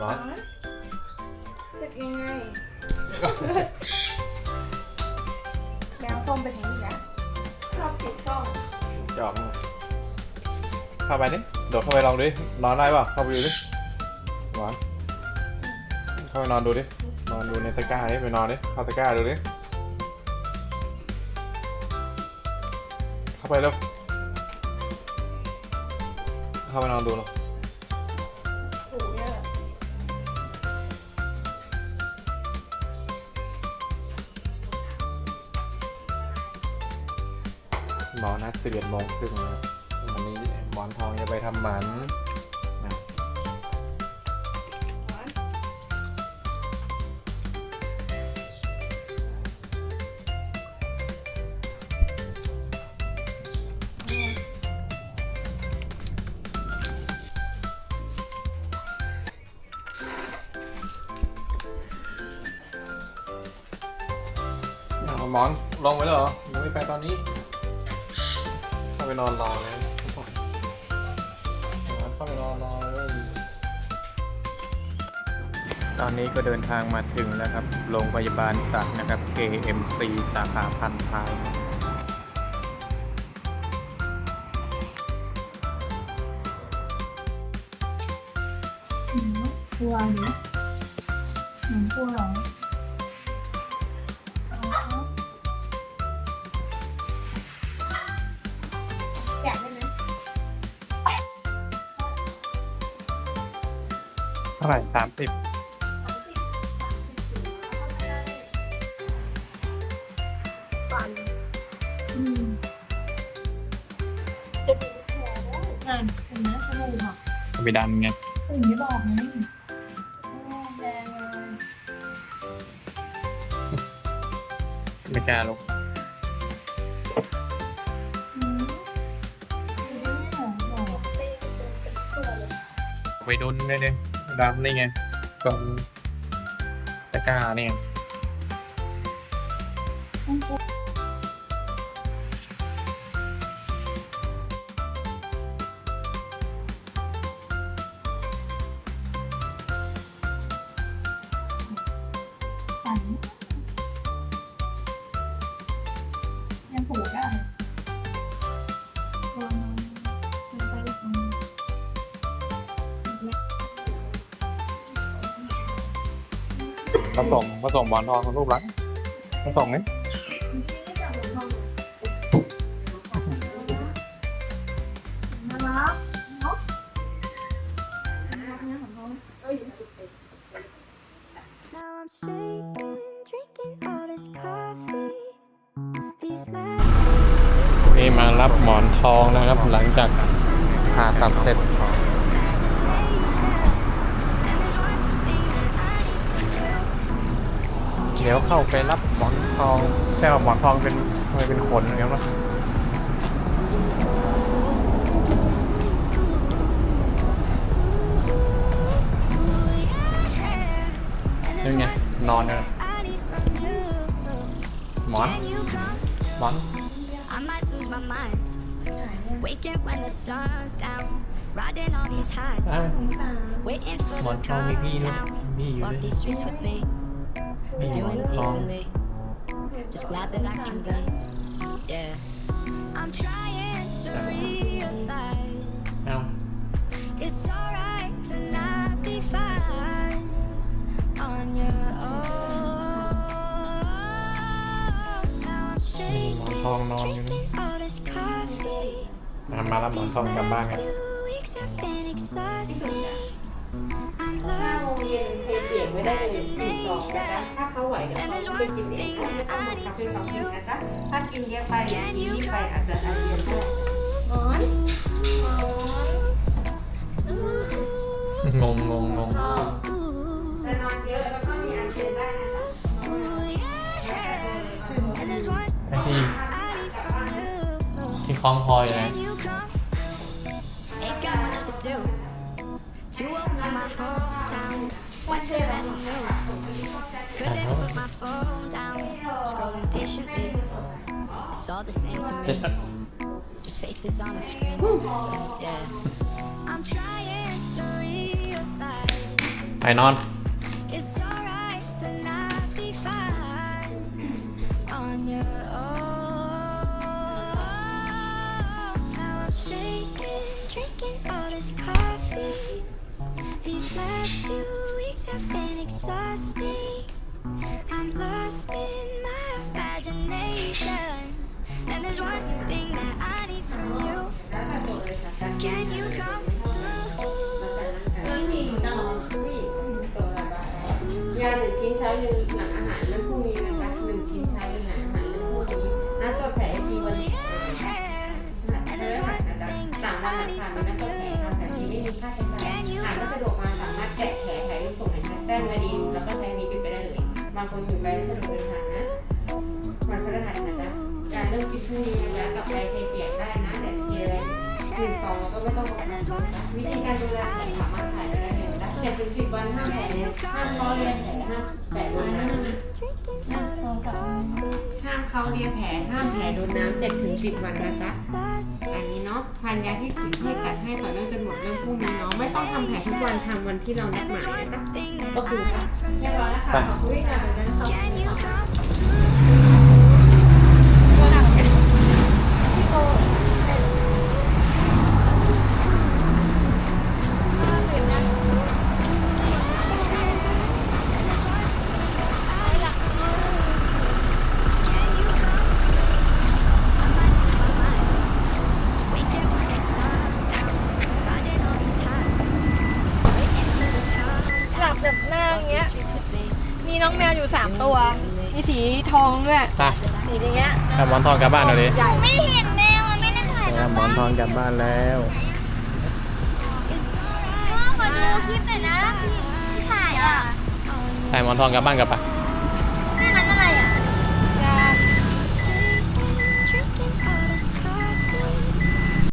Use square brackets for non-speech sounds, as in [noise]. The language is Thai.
หมอนจะยังไงแมวส้มเป็นอย่างนี้นะชอบสีส้มจอกเข้าไปดิโดดเข้าไปลองดูดินอนได้เปล่าเข้าไปดูดิหมอนเข้าไปนอนดูดินอนดูในตะกร้าดิไปนอนดิเข้าตะกร้าดูดิเข้าไปเร็วเข้าไปนอนดูเนา หมอนัดสิบเอ็ดโมงครึ่งนะวันนี้หมอนทองจะไปทำหมันนะเอาหมอนลงไปแล้วเหรอยังไม่ไปตอนนี้ ไปนอนรอเลยหมอนเข้าไปนอนรอเลยตอนนี้ก็เดินทางมาถึงแล้วครับ โรงพยาบาลสัตว์นะครับ KMC สาขาพันท้ายกลัวอยู่หนูกลัวเหรอ เท่าไหร่สามสิบฟันอืมจะมีแผลได้อ่านเห็นไหมจมูกอะไปดันไงถึงไม่บอกไงโอ้แดงเลยไม่กล้าลงอืมไม่ได้หรอหรอเต้เป็นตัวเลยไปดุนเลยเนี่ย ดันนี่ไงกองตะกร้าเนี่ยต้องกลัวฝันยังผูกได้ ผสมผสมหมอนทองกับรูปลักษณ์ผสมนี่น่ารักเนาะน่ารักนะของเขาเอ้ย Now I'm shaking, drinking all this coffee. These last นี่มารับหมอนทองนะครับ หลังจากผ่าตัดเสร็จ ดี๋ยวเข้าไปรับหมอนทองใช่ว่าหมอนทองเป็นทำไมเป็นขนอย่างเงี้ยนี่ไงนอนเลย I need from you. หมอน Can you come? หมอน I might lose my mind. Waking when the sun's down. Riding all these highs. อะ Waiting for หมอน the ทองมี calm พี่นะ down. พี่อยู่ Walk ด้วย these streets with me. doing decently. Just glad that I can be. Yeah. I'm trying to realize So. it's alright to not be fine on your own. Now I'm shaking, drinking all this coffee. These last few weeks have been exhausting. I'm ถ้าโรง lost เรียน in เพลงเปลี่ยนไม่ได้เลยหนึ่งสองนะคะถ้าเขาไหวเดี๋ยวเขาไปกินเองเขาไม่ต้องบังคับให้เขากินนะจ๊ะถ้ากินเยอะไปกินนี่ไปอาจจะอาเจียนได้หมอนหมอนงงงงงงแต่นอนเยอะแล้วก็มีอาเจียนได้นะจ๊ะ Ooh, yeah. And there's one ไอ้ที่ I need from you. ที่คล้องคออยู่นะ Can you come? Ain't got much to do. Too old for my hometown. Went to bed and knew. Couldn't put my phone down. Scrolling patiently. It's all the same to me. [laughs] Just faces on a screen. Yeah. I'm trying to realize ไปนอน have been exhausting. I'm lost in my imagination. And there's one thing that I need from you. Can you come คนอยู่ไกลไม่สะดวกเดินทางนะวันพฤหัสนะจ๊ะการเริ่มกินพรุ่งนี้นะจ๊ะกับไอเทเปียกได้นะแต่เจลหนึ่งซองแล้วก็ไม่ต้องออกมาซื้อนะวิธีการดูแลแผลสามารถถ่ายได้เลยนะเจ็ดถึงสิบวันห้ามแผลห้ามล้อเลียนแผลห้ามแผลโดนน้ำนะห้ามเขาเลียแผลห้ามแผลโดนน้ำเจ็ดถึงสิบวันนะจ๊ะอันนี้เนาะทานยาที่ถึงให้จัดให้ต่อเนื่องจนหมดเรื่องพรุ่งนี้เนาะไม่ต้องทำแผลทุกวันทำวันที่เรานัดหมายนะจ๊ะ ก็คือ I need from เรียบ you. ร้อยแล้วค่ะขอบคุณที่ก น้องแมวอยู่3ตัว มีสีทองด้วยไปสีอย่างเงี้ยเอาหมอนทองกลับบ้านหน่อยดิใหญ่ไม่เห็นแมวอะไม่ได้ถ่ายเอาหมอนทองกลับบ้านแล้วพ่อขอดูคลิปหน่อยนะที่ถ่ายอะไปหมอนทองกลับบ้านกลับปะ Oh,